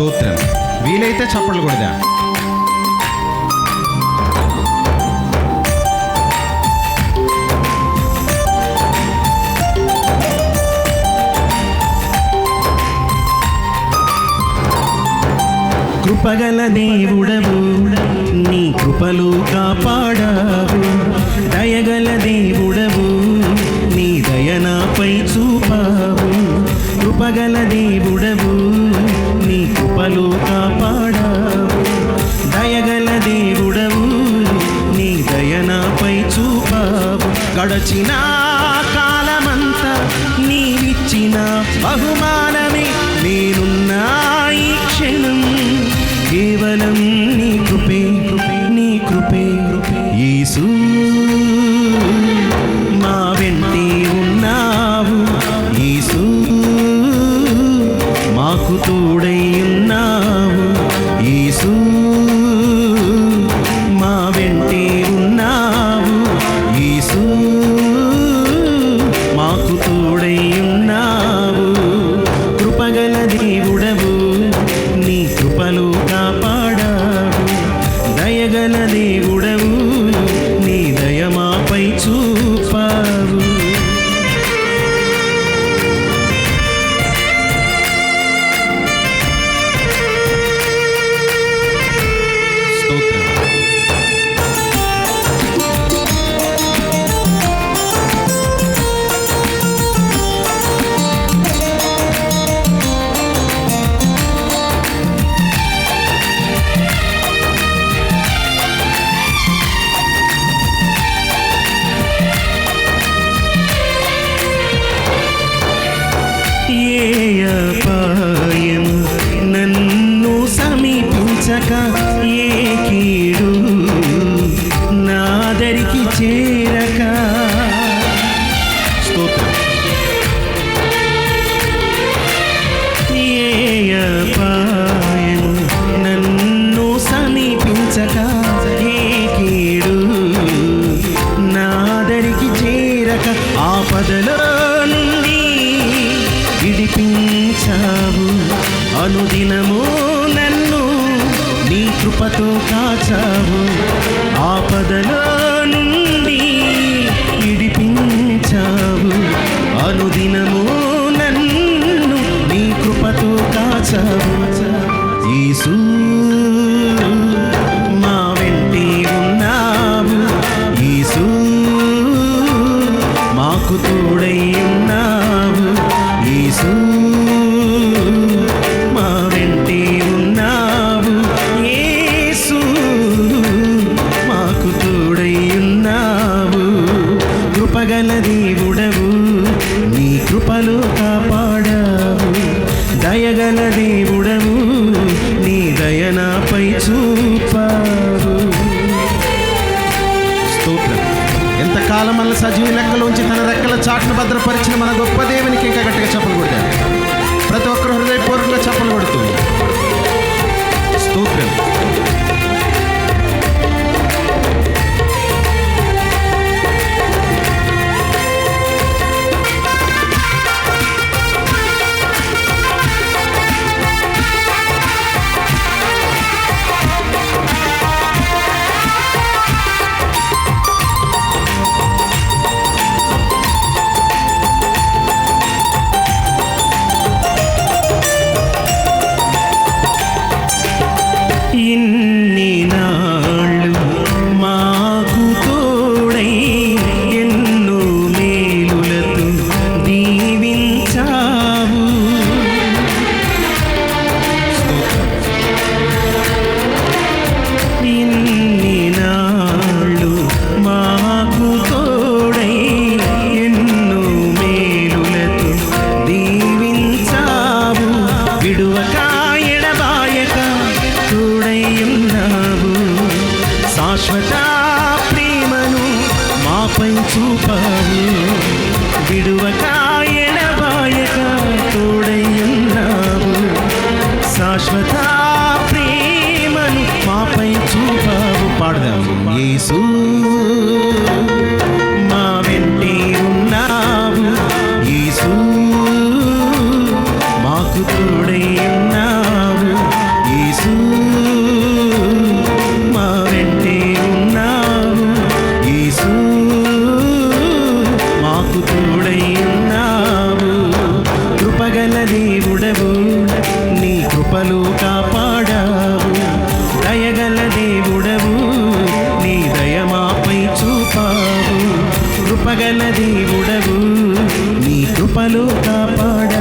స్తోత్రం. వీలైతే చప్పట్లు కొడదా? కృపగల దేవుడవు నీ కృపలు కాపాడావు. దయగల దేవుడవు నీ దయనాపై చూపావు. కృపగల దేవుడవు కృపలు కాపాడావు. దయగల దేవుడవు నీ దయనాపై చూపావు. గడచిన కాలమంతా నీవిచ్చిన బహుమానమే నేనున్నా ఈ క్షణం. కేవలం నీ కృపే నీ కృపే యేసు. మా వెంటే ఉన్నావు యేసు. మాకు తోడై మాకు కృపగల దేవుడవు నీ కృపలు కాపాడావు దయగల దేవుడవు నీ దయమాపై చూపా సమీపించక ఏ కీడు నాదరికి చేరక. స్తోత్రం. నన్ను సమీపించక. ఏ కీడు నాదరికి చేరక. ఆపదలో నుండి విడిపించావు. అనుదినమో కృపతో కాచావు. ఆపదలో సజీవ లెక్కలోంచి తన రెక్కల చాటును భద్రపరిచిన మన గొప్ప దేవునికి ఇంకా గట్టిగా చప్పలు శాశ్వత ప్రేమను మాపై చూపావు విడువక ఎడబాయక తోడయ్యున్నావు శాశ్వత ప్రేమను మాపై చూపావు. పాడదాము యేసు చూపావు కృపగల దేవుడవు నీ కృపలు కాపాడావు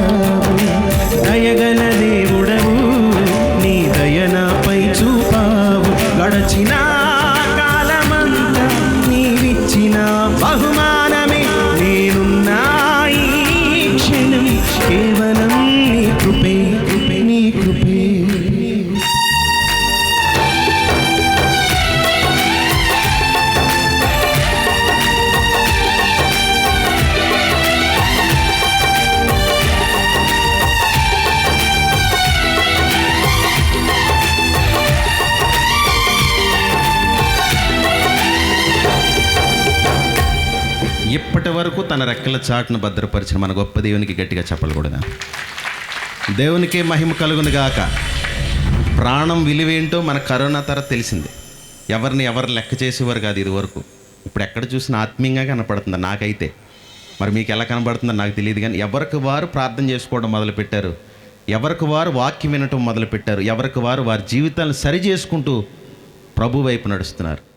వరకు తన రెక్కల చాటును భద్రపరిచిన మన గొప్ప దేవునికి గట్టిగా చెప్పకూడదా దేవునికే మహిమ కలుగును గాక. ప్రాణం విలువేంటో మన కరోనా తర తెలిసింది. ఎవరిని ఎవరు లెక్క చేసేవారు కాదు ఇది వరకు. ఇప్పుడు ఎక్కడ చూసినా ఆత్మీయంగా కనపడుతుంది నాకైతే. మరి మీకు ఎలా కనబడుతుందో నాకు తెలియదు కానీ ఎవరికి వారు ప్రార్థన చేసుకోవడం మొదలుపెట్టారు. ఎవరికి వారు వాక్యం వినటం మొదలుపెట్టారు. ఎవరికి వారు వారి జీవితాలను సరి చేసుకుంటూ ప్రభు వైపు నడుస్తున్నారు.